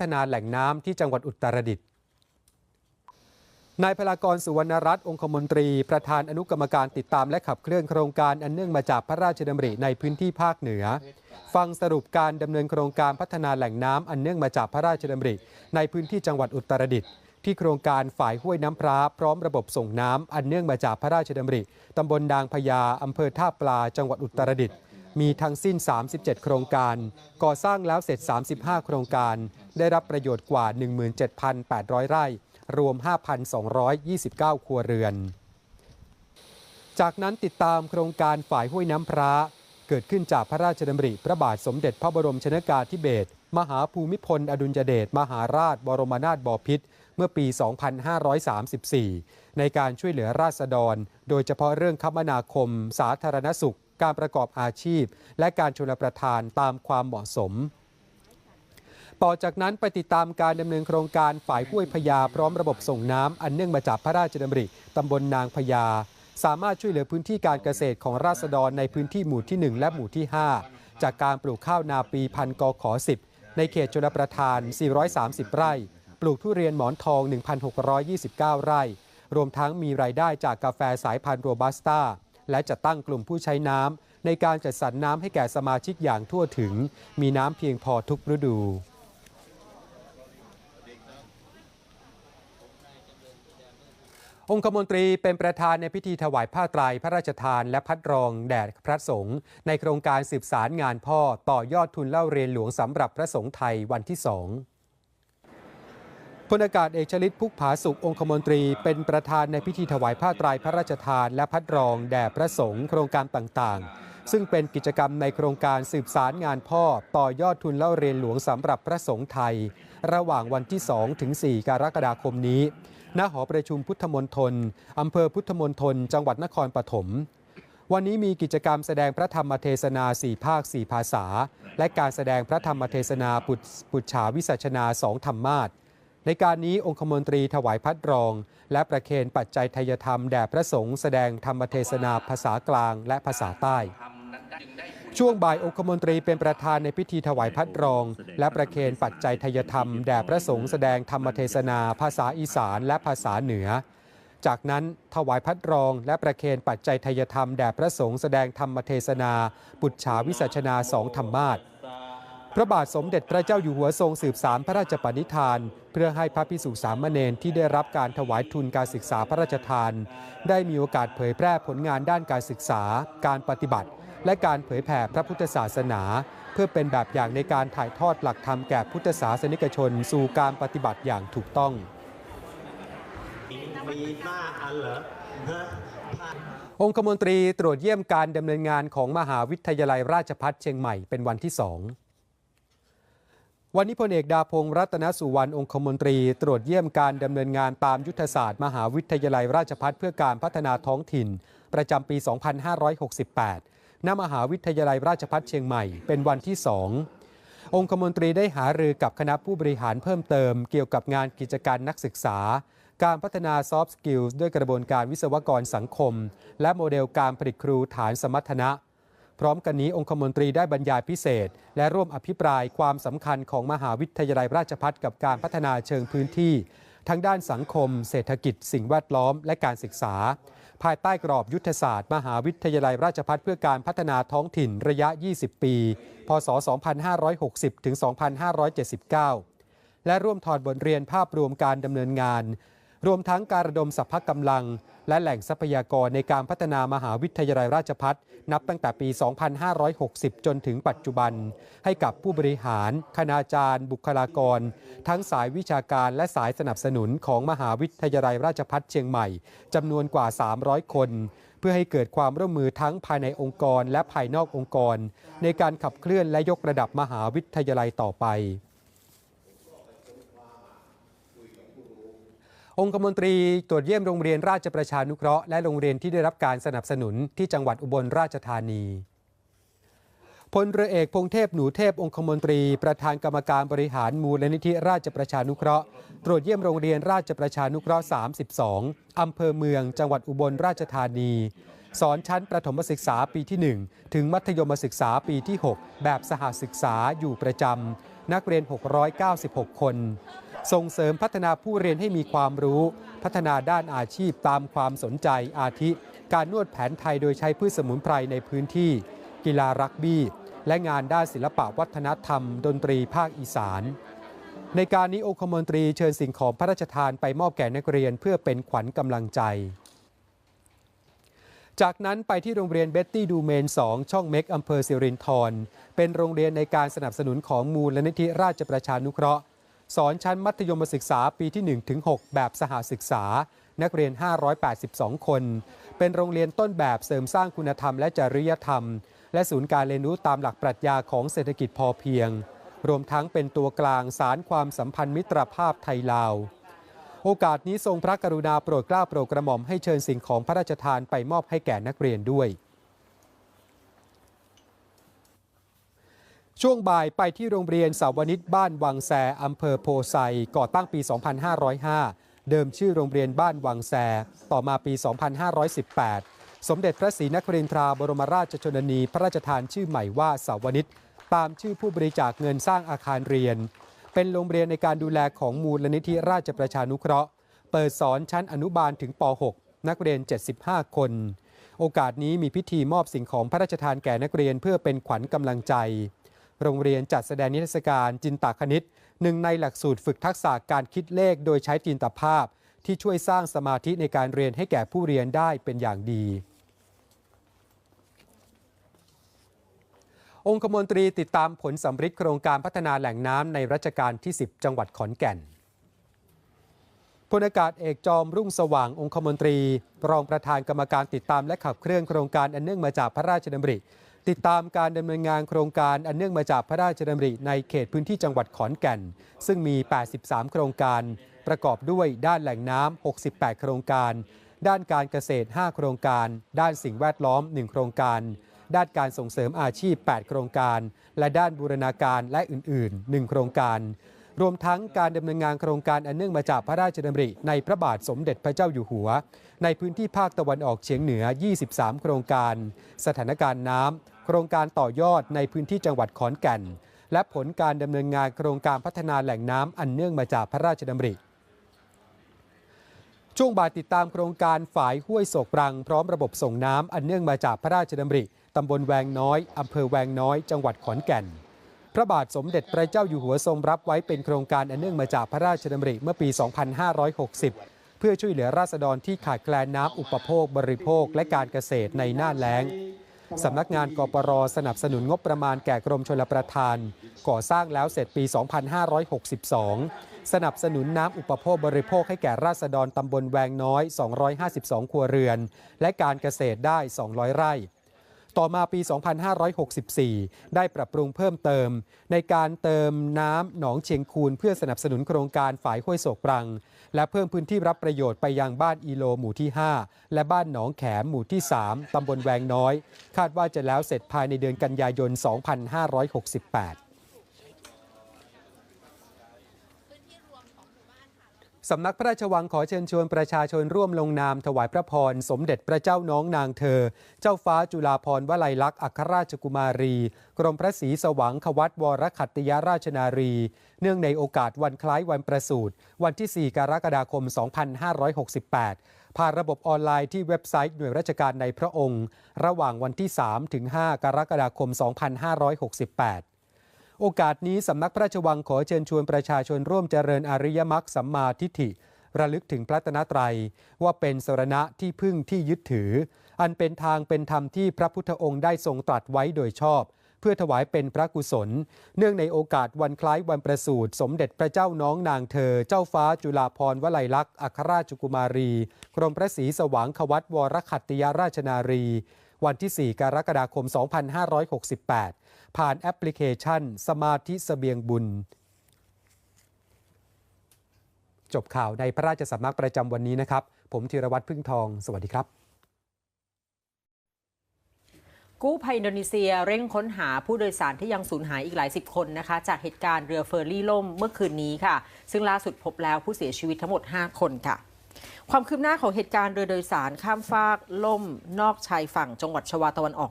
ฒนาแหล่งน้ำที่จังหวัดอุตรดิตถ์นายพลากรสุวรรณรัตน์องคมนตรี ประธานอนุกรรมการติดตามและขับเคลื่อนโครงการอันเนื่องมาจากพระราชดำริในพื้นที่ภาคเหนือ ฟังสรุปการดำเนินโครงการพัฒนาแหล่งน้ำอันเนื่องมาจากพระราชดำริ ในพื้นที่จังหวัดอุตรดิตถ์ที่โครงการฝ่ายห้วยน้ำพร้าพร้อมระบบส่งน้ำอันเนื่องมาจากพระราชดำริตำบลดางพญาอำเภอท่าปลาจังหวัดอุตรดิตถ์ มีทั้งสิ้น 37 โครงการ ก่อสร้างแล้วเสร็จ 35 โครงการ ได้รับประโยชน์กว่า 17,800 ไร่ รวม 5,229 ครัวเรือน จากนั้นติดตามโครงการฝ่ายห้วยน้ำพระ เกิดขึ้นจากพระราชดำริพระบาทสมเด็จพระบรมชนากาธิเบศร มหาภูมิพล อดุลยเดช มหาราช บรมนาถบพิตร เมื่อปี 2534 ในการช่วยเหลือราษฎร โดยเฉพาะเรื่องคมนาคม สาธารณสุข การประกอบอาชีพ และการชลประทานตามความเหมาะสม ต่อจากนั้นไปติดตามการดำเนินโครงการฝ่ายห้วยพญาพร้อมระบบส่งน้ำอันเนื่องมาจากพระราชดำริตำบลนางพญาสามารถช่วยเหลือพื้นที่การเกษตรของราษฎรในพื้นที่หมู่ที่ 1 และหมู่ที่ 5 จากการปลูกข้าวนาปีพันธุ์กขอ 10 ในเขตชลประทาน 430 ไร่ ปลูกทุเรียนหมอนทอง 1,629 ไร่ รวมทั้งมีรายได้จากกาแฟสายพันธุ์โรบัสต้า และจะตั้งกลุ่มผู้ใช้น้ำในการจัดสรรน้ำให้แก่สมาชิกอย่างทั่วถึง มีน้ำเพียงพอทุกฤดูองคมนตรีเป็นประธานในพิธีถวายผ้าไตรพระราชทานและพัดรองแด่พระสงฆ์ในโครงการสืบสารงานพ่อต่อยอดทุนเล่าเรียนหลวงสำหรับพระสงฆ์ไทยวันที่สอง พลอากาศเอกชลิตพุกผาสุของคมนตรี เป็นประธานในพิธีถวายผ้าไตรพระราชทาน และพัดรองแด่พระสงฆ์โครงการต่างๆ ซึ่งเป็นกิจกรรมในโครงการสืบสารงานพ่อ ต่อยอดทุนเล่าเรียนหลวงสำหรับพระสงฆ์ไทย ระหว่างวันที่ 2 ถึง 4 กรกฎาคมนี้ ณหอประชุมพุทธมณฑลอำเภอพุทธมณฑลจังหวัดนครปฐมวันนี้มีกิจกรรมแสดงพระธรรมเทศนาสี่ภาคสี่ภาษา และการแสดงพระธรรมเทศนาปุตปุจฉาวิสัชนาสองธรรมาส ในการนี้องคมนตรีถวายพัดรอง และประเคนปัจจัยทยธรรมแด่พระสงฆ์แสดงธรรมเทศนาภาษากลางและภาษาใต้ ช่วงบ่ายองคมนตรีเป็นประธานในพิธีถวายพัดรอง และประเคนปัจจัยทยธรรมแด่พระสงฆ์แสดงธรรมเทศนาภาษาอีสานและภาษาเหนือ จากนั้นถวายพัดรอง และประเคนปัจจัยทยธรรมแด่พระสงฆ์แสดงธรรมเทศนา ปุจฉาวิสัชนาสองธรรมาส พระบาทสมเด็จพระเจ้าอยู่หัวทรงสืบสารพระราชปณิธาน เพื่อให้พระพิสุสามเณรที่ได้รับการถวายทุนการศึกษาพระราชทาน ได้มีโอกาสเผยแพร่ผลงานด้านการศึกษา การปฏิบัติ และการเผยแผ่พระพุทธศาสนา เพื่อเป็นแบบอย่างในการถ่ายทอดหลักธรรมแก่พุทธศาสนิกชน สู่การปฏิบัติอย่างถูกต้องมีหน้าอันเหรอองคมนตรีตรวจเยี่ยมการดำเนินงานของมหาวิทยาลัยราชภัฏเชียงใหม่เป็นวันที่สอง วันนี้พลเอกดาพงศ์รัตนสุวรรณองคมนตรี ตรวจเยี่ยมการดำเนินงานตามยุทธศาสตร์ มหาวิทยาลัยราชภัฏเพื่อการพัฒนาท้องถิ่น ประจำปี 2568 ณ มหาวิทยาลัยราชภัฏเชียงใหม่ เป็นวันที่สององคมนตรีได้หารือกับคณะผู้บริหารเพิ่มเติม เกี่ยวกับงานกิจการนักศึกษา การพัฒนา Soft Skills ด้วยกระบวนการวิศวกรสังคม และโมเดลการผลิตครูฐานสมรรถนะ พร้อมกันนี้องคมนตรีได้บรรยายพิเศษ และร่วมอภิปรายความสำคัญของมหาวิทยาลัยราชภัฏกับการพัฒนาเชิงพื้นที่ ทั้งด้านสังคม เศรษฐกิจ สิ่งแวดล้อม และการศึกษา ภายใต้กรอบยุทธศาสตร์ มหาวิทยาลัยราชภัฏเพื่อการพัฒนาท้องถิ่นระยะ 20 ปี พศ 2560 ถึง 2579 และร่วมถอดบทเรียนภาพรวมการดำเนินงาน รวมทั้งการระดมสรรพกำลัง และแหล่งทรัพยากรในการพัฒนามหาวิทยาลัยราชภัฏนับตั้งแต่ปี 2560 จนถึงปัจจุบัน ให้กับผู้บริหาร คณาจารย์ บุคลากร ทั้งสายวิชาการและสายสนับสนุนของมหาวิทยาลัยราชภัฏเชียงใหม่จำนวนกว่า 300 คน เพื่อให้เกิดความร่วมมือทั้งภายในองค์กรและภายนอกองค์กร ในการขับเคลื่อนและยกระดับมหาวิทยาลัยต่อไป องคมนตรีตรวจเยี่ยมโรงเรียนราชประชานุเคราะห์และโรงเรียนที่ได้รับการสนับสนุนที่จังหวัดอุบลราชธานีพลเรือเอกพงเทพหนูเทพองคมนตรี ประธานกรรมการบริหารมูลนิธิราชประชานุเคราะห์ตรวจเยี่ยมโรงเรียนราชประชานุเคราะห์ 32 อำเภอเมือง จังหวัดอุบลราชธานี สอนชั้นประถมศึกษาปีที่ 1 ถึงมัธยมศึกษาปีที่ 6 แบบสหศึกษาอยู่ประจำนักเรียน 696 คน ส่งเสริมพัฒนาผู้เรียนให้มีความรู้ พัฒนาด้านอาชีพตามความสนใจอาทิ การนวดแผนไทยโดยใช้พืชสมุนไพรในพื้นที่ กีฬารักบี้ และงานด้านศิลปะวัฒนธรรม ดนตรีภาคอีสาน ในการนี้องคมนตรีเชิญสิ่งของพระราชทานไปมอบแก่นักเรียนเพื่อเป็นขวัญกำลังใจ จากนั้นไปที่โรงเรียนเบ็ตตี้ดูเมน 2 ช่องเม็กอำเภอสิรินธรเป็นโรงเรียนในการสนับสนุนของมูลนิธิราชประชานุเคราะห์ สอนชั้นมัธยมศึกษาปีที่ 1 ถึง 6 แบบสหศึกษา นักเรียน 582 คน เป็นโรงเรียนต้นแบบเสริมสร้างคุณธรรมและจริยธรรม และศูนย์การเรียนรู้ตามหลักปรัชญาของเศรษฐกิจพอเพียง รวมทั้งเป็นตัวกลางสารความสัมพันธ์มิตรภาพไทยลาว โอกาสนี้ทรงพระกรุณาโปรดเกล้าโปรดกระหม่อมให้เชิญสิ่งของพระราชทานไปมอบให้แก่นักเรียนด้วย ช่วงบ่ายไปที่โรงเรียนสาวนิตบ้านวังแซอำเภอโพไซก่อตั้งปี 2505 เดิมชื่อโรงเรียนบ้านวังแซ ต่อมาปี 2518 สมเด็จพระศรีนครินทราบรมราชชนนีพระราชทานชื่อใหม่ว่าสาวนิตตามชื่อผู้บริจาคเงินสร้างอาคารเรียน เป็นโรงเรียนในการดูแลของมูลนิธิราชประชานุเคราะห์ เปิดสอนชั้นอนุบาลถึงป .6 นักเรียน 75 คน โอกาสนี้มีพิธีมอบสิ่งของพระราชทานแก่นักเรียนเพื่อเป็นขวัญกำลังใจ โรงเรียนจัดแสดงนิทรรศการจินตคณิตหนึ่งในหลักสูตรฝึกทักษะการคิดเลขโดยใช้จินตภาพ ที่ช่วยสร้างสมาธิในการเรียนให้แก่ผู้เรียนได้เป็นอย่างดี องคมนตรีติดตามผลสำฤทธิ์โครงการพัฒนาแหล่งน้ำในรัชกาลที่ 10 จังหวัดขอนแก่นพลอากาศเอกจอมรุ่งสว่างองคมนตรี รองประธานกรรมการติดตามและขับเคลื่อนโครงการอันเนื่องมาจากพระราชดำริ ติดตามการดำเนินงานโครงการอันเนื่องมาจากพระราชดำริในเขตพื้นที่จังหวัดขอนแก่น ซึ่งมี 83 โครงการ ประกอบด้วยด้านแหล่งน้ำ 68 โครงการ ด้านการเกษตร 5 โครงการ ด้านสิ่งแวดล้อม 1 โครงการ ด้านการส่งเสริมอาชีพ 8 โครงการ และด้านบูรณาการและอื่น ๆ 1 โครงการ รวมทั้งการดำเนินงานโครงการอันเนื่องมาจากพระราชดำริในพระบาทสมเด็จพระเจ้าอยู่หัว ในพื้นที่ภาคตะวันออกเฉียงเหนือ 23 โครงการ สถานการณ์น้ำ โครงการต่อยอดในพื้นที่จังหวัดขอนแก่น และผลการดำเนินงานโครงการพัฒนาแหล่งน้ำอันเนื่องมาจากพระราชดำริ ช่วงบ่ายติดตามโครงการฝายห้วยโศกปรัง พร้อมระบบส่งน้ำอันเนื่องมาจากพระราชดำริตำบลแวงน้อยอำเภอแวงน้อย จังหวัดขอนแก่น พระบาทสมเด็จพระเจ้าอยู่หัวทรงรับไว้เป็นโครงการอันเนื่องมาจากพระราชดำริเมื่อปี 2560เพื่อช่วยเหลือราษฎรที่ขาดแคลนน้ำอุปโภค บริโภค และการเกษตรในหน้าแล้ง สำนักงานกปรสนับสนุนงบประมาณแก่กรมชลประทาน ก่อสร้างแล้วเสร็จปี 2562 สนับสนุนน้ำอุปโภคบริโภคให้แก่ราษฎรตำบลแวงน้อย 252 ครัวเรือน และการเกษตรได้ 200 ไร่ ต่อมาปี 2564 ได้ปรับปรุงเพิ่มเติม ในการเติมน้ำหนองเชียงคูน เพื่อสนับสนุนโครงการฝายห้วยโศกปรัง และเพิ่มพื้นที่รับประโยชน์ไปยังบ้านอีโลหมู่ที่ 5 และบ้านหนองแขมหมู่ที่ 3 ตำบลแวงน้อย คาดว่าจะแล้วเสร็จภายในเดือนกันยายน 2568 สำนักพระราชวังขอเชิญชวนประชาชนร่วมลงนามถวายพระพร สมเด็จพระเจ้าน้องนางเธอ เจ้าฟ้าจุฬาภรณ์วลัยลักษณ์อัครราชกุมารี กรมพระศรีสวังควัตวรขัตติยราชนารี เนื่องในโอกาสวันคล้ายวันประสูติวันที่ 4 กรกฎาคม 2568 ผ่านระบบออนไลน์ที่เว็บไซต์หน่วยราชการในพระองค์ ระหว่างวันที่ 3 ถึง 5 กรกฎาคม 2568 โอกาสนี้สำนักพระราชวังขอเชิญชวนประชาชนร่วมเจริญอริยมรรคสัมมาทิฏฐิ ระลึกถึงพระตนตรัย ว่าเป็นสรณะที่พึ่งที่ยึดถือ อันเป็นทางเป็นธรรมที่พระพุทธองค์ได้ทรงตรัสไว้โดยชอบ เพื่อถวายเป็นพระกุศล เนื่องในโอกาสวันคล้ายวันประสูติสมเด็จพระเจ้าน้องนางเธอ เจ้าฟ้าจุฬาภรณ์วลัยลักษณ์อัครราชกุมารี กรมพระศรีสว่างควัตวรขัตติยราชนารี วันที่ 4 กรกฎาคม 2568 ผ่านแอปพลิเคชัน สมาธิเสบียงบุญ จบข่าวในพระราชสำนักประจำวันนี้นะครับ ผมธีรวัตรพึ่งทอง สวัสดีครับกู้ภัยอินโดนีเซียเร่งค้นหาผู้โดยสารที่ยังสูญหายอีกหลายสิบคนนะคะ จากเหตุการณ์เรือเฟอร์รี่ล่มเมื่อคืนนี้ค่ะ ซึ่งล่าสุดพบแล้วผู้เสียชีวิตทั้งหมด 5 คนค่ะ ความคืบหน้าของเหตุการณ์เรือโดยสารข้ามฟากล่ม นอกชายฝั่งจังหวัดชวาตะวันออก